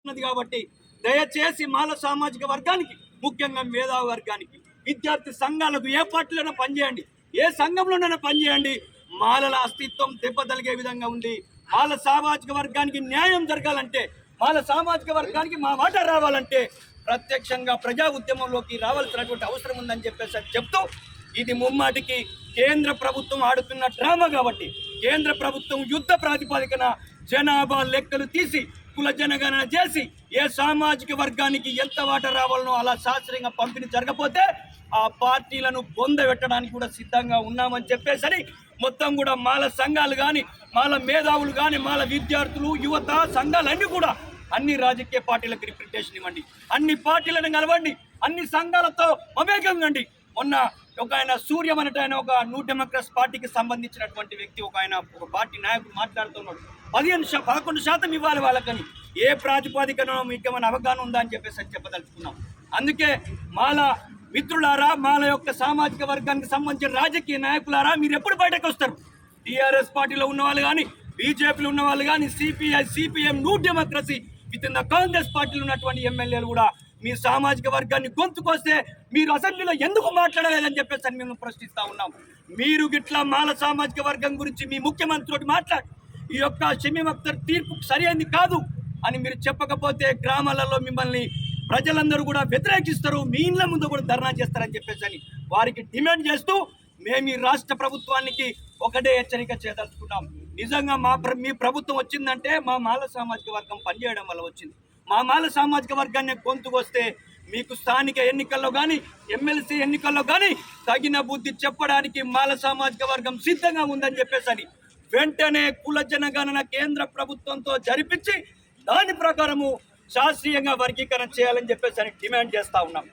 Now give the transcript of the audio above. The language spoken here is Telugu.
ఉన్నది కాబట్టి దయచేసి మాల సామాజిక వర్గానికి ముఖ్యంగా మేధావి వర్గానికి విద్యార్థి సంఘాలకు ఏ పార్టీలోనైనా పనిచేయండి. ఏ సంఘంలోనైనా పనిచేయండి. మాలల అస్తిత్వం దెబ్బతలిగే విధంగా ఉంది. మాల సామాజిక వర్గానికి న్యాయం జరగాలంటే మాల సామాజిక వర్గానికి మా మాట రావాలంటే ప్రత్యక్షంగా ప్రజా ఉద్యమంలోకి రావాల్సినటువంటి అవసరం ఉందని చెప్పేసి చెప్తూ ఇది ముమ్మాటికి కేంద్ర ప్రభుత్వం ఆడుతున్న డ్రామా కాబట్టి కేంద్ర ప్రభుత్వం యుద్ధ ప్రాతిపదికన జనాభా లెక్కలు తీసి కుల జనగణన చేసి ఏ సామాజిక వర్గానికి ఎంత వాట రావాలనో అలా శాస్త్రీయంగా పంపిణీ జరగపోతే ఆ పార్టీలను పెట్టడానికి కూడా సిద్ధంగా ఉన్నామని చెప్పేసరి మొత్తం కూడా మాల సంఘాలు కానీ మాల మేధావులు కానీ మాల విద్యార్థులు యువత సంఘాలన్నీ కూడా అన్ని రాజకీయ పార్టీలకు రిప్రజెంటేషన్ ఇవ్వండి. అన్ని పార్టీలను కలవండి. అన్ని సంఘాలతో మమేకం మొన్న ఒక ఆయన సూర్యం అనేట ఆయన ఒక న్యూ డెమోక్రట్స్ పార్టీకి సంబంధించినటువంటి వ్యక్తి ఒక ఆయన ఒక పార్టీ నాయకుడు మాట్లాడుతున్నాడు. పదిహేను శా పదకొండు శాతం ఇవ్వాలి వాళ్ళకని. ఏ ప్రాతిపాదికన మీకు ఏమైనా అవగాహన ఉందా అని చెప్పేసి అని చెప్పదలుచుకున్నాం. అందుకే మాల మిత్రులారా మాల యొక్క సామాజిక వర్గానికి సంబంధించిన రాజకీయ నాయకులారా మీరు ఎప్పుడు బయటకు వస్తారు? టీఆర్ఎస్ పార్టీలో ఉన్న వాళ్ళు కానీ బీజేపీలో ఉన్న వాళ్ళు కానీ CPI CPM new democracy with in the Congress పార్టీలో ఉన్నటువంటి ఎమ్మెల్యేలు కూడా మీ సామాజిక వర్గాన్ని గొంతుకొస్తే మీరు అసెంబ్లీలో ఎందుకు మాట్లాడలేదని చెప్పేసి అని మేము ప్రశ్నిస్తా ఉన్నాం. మీరు గిట్లా మాల సామాజిక వర్గం గురించి మీ ముఖ్యమంత్రితో మాట్లాడు ఈ యొక్క షమీం అఖ్తర్ తీర్పు సరైనది కాదు అని మీరు చెప్పకపోతే గ్రామాలలో మిమ్మల్ని ప్రజలందరూ కూడా వ్యతిరేకిస్తారు మీ ఇండ్ల ముందు కూడా ధర్నా చేస్తారని చెప్పేసి అని వారికి డిమాండ్ చేస్తూ మేము ఈ రాష్ట్ర ప్రభుత్వానికి ఒకటే హెచ్చరిక చేయదలుచుకున్నాం. నిజంగా మా ప్ర మీ ప్రభుత్వం వచ్చిందంటే మా మాల సామాజిక వర్గం పనిచేయడం వల్ల వచ్చింది. మామాల సామాజిక వర్గాన్ని గొంతుకొస్తే మీకు స్థానిక ఎన్నికల్లో కానీ ఎమ్మెల్సీ ఎన్నికల్లో కానీ తగిన బుద్ధి చెప్పడానికి మాల సామాజిక వర్గం సిద్ధంగా ఉందని చెప్పేసి వెంటనే కుల జనగణన కేంద్ర ప్రభుత్వంతో జరిపించి దాని ప్రకారము శాస్త్రీయంగా వర్గీకరణ చేయాలని చెప్పేసి అని డిమాండ్ చేస్తా ఉన్నాం.